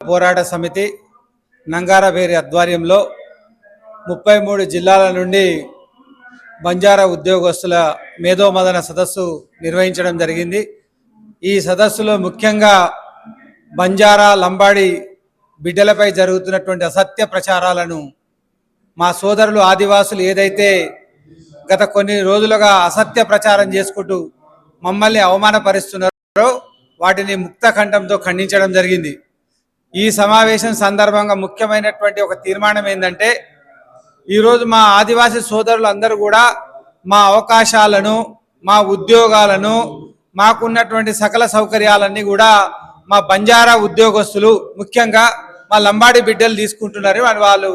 పోరాట సమితి నంగారవేరి ఆధ్వర్యంలో ముప్పై మూడు జిల్లాల నుండి బంజారా ఉద్యోగస్తుల మేధోమదన సదస్సు నిర్వహించడం జరిగింది. ఈ సదస్సులో ముఖ్యంగా బంజారా లంబాడి బిడ్డలపై జరుగుతున్నటువంటి అసత్య ప్రచారాలను మా సోదరులు ఆదివాసులు ఏదైతే గత కొన్ని రోజులుగా అసత్య ప్రచారం చేసుకుంటూ మమ్మల్ని అవమానపరుస్తున్నారో వాటిని ముక్త కంఠంతో ఖండించడం జరిగింది. ఈ సమావేశం సందర్భంగా ముఖ్యమైనటువంటి ఒక తీర్మానం ఏంటంటే ఈరోజు మా ఆదివాసీ సోదరులు అందరూ కూడా మా అవకాశాలను మా ఉద్యోగాలను మాకున్నటువంటి సకల సౌకర్యాలన్నీ కూడా మా బంజారా ఉద్యోగస్తులు ముఖ్యంగా మా లంబాడి బిడ్డలు తీసుకుంటున్నారు అని వాళ్ళు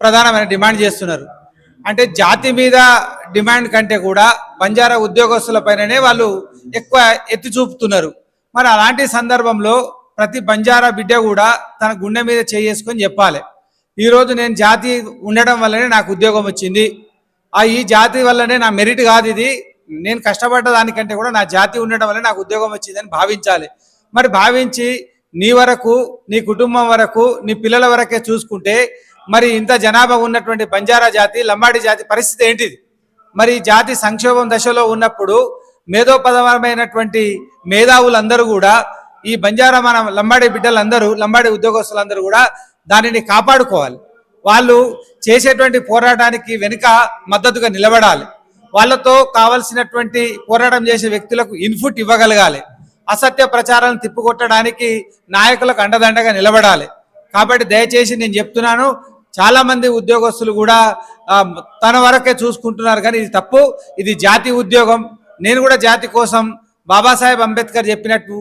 ప్రధానమైన డిమాండ్ చేస్తున్నారు. అంటే జాతి మీద డిమాండ్ కంటే కూడా బంజారా ఉద్యోగస్తుల పైననే వాళ్ళు ఎక్కువ ఎత్తి చూపుతున్నారు. మరి అలాంటి సందర్భంలో ప్రతి బంజారా బిడ్డ కూడా తన గుండె మీద చేసుకొని చెప్పాలి. ఈరోజు నేను జాతి ఉండడం వల్లనే నాకు ఉద్యోగం వచ్చింది. ఆ ఈ జాతి వల్లనే నా మెరిట్ కాదు ఇది. నేను కష్టపడ్డ దానికంటే కూడా నా జాతి ఉండడం వల్ల నాకు ఉద్యోగం వచ్చిందని భావించాలి. మరి భావించి నీ వరకు నీ కుటుంబం వరకు నీ పిల్లల వరకే చూసుకుంటే మరి ఇంత జనాభా ఉన్నటువంటి బంజారా జాతి లంబాడి జాతి పరిస్థితి ఏంటిది? మరి జాతి సంక్షోభం దశలో ఉన్నప్పుడు మేధోపదమైనటువంటి మేధావులందరూ కూడా ఈ బంజారా మన లంబాడి బిడ్డలందరూ లంబాడి ఉద్యోగస్తులందరూ కూడా దానిని కాపాడుకోవాలి. వాళ్ళు చేసేటువంటి పోరాటానికి వెనుక మద్దతుగా నిలబడాలి. వాళ్ళతో కావలసినటువంటి పోరాటం చేసే వ్యక్తులకు ఇన్పుట్ ఇవ్వగలగాలి. అసత్య ప్రచారాలను తిప్పుకొట్టడానికి నాయకులకు అండదండగా నిలబడాలి. కాబట్టి దయచేసి నేను చెప్తున్నాను చాలామంది ఉద్యోగస్తులు కూడా తన వరకే చూసుకుంటున్నారు కానీ ఇది తప్పు ఇది జాతి ఉద్యోగం. నేను కూడా జాతి కోసం బాబాసాహెబ్ అంబేద్కర్ చెప్పినట్టు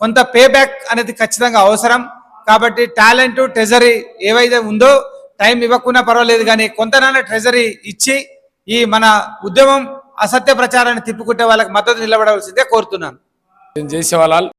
కొంత పే బ్యాక్ అనేది ఖచ్చితంగా అవసరం. కాబట్టి టాలెంట్ ట్రెజరీ ఏవైతే ఉందో టైం ఇవ్వకున్నా పర్వాలేదు కానీ కొంతనైనా ట్రెజరీ ఇచ్చి ఈ మన ఉద్యమం అసత్య ప్రచారాన్ని తిప్పుకుంటే వాళ్ళకి మద్దతు నిలబడవలసిందే కోరుతున్నాను. జై శివలాల్.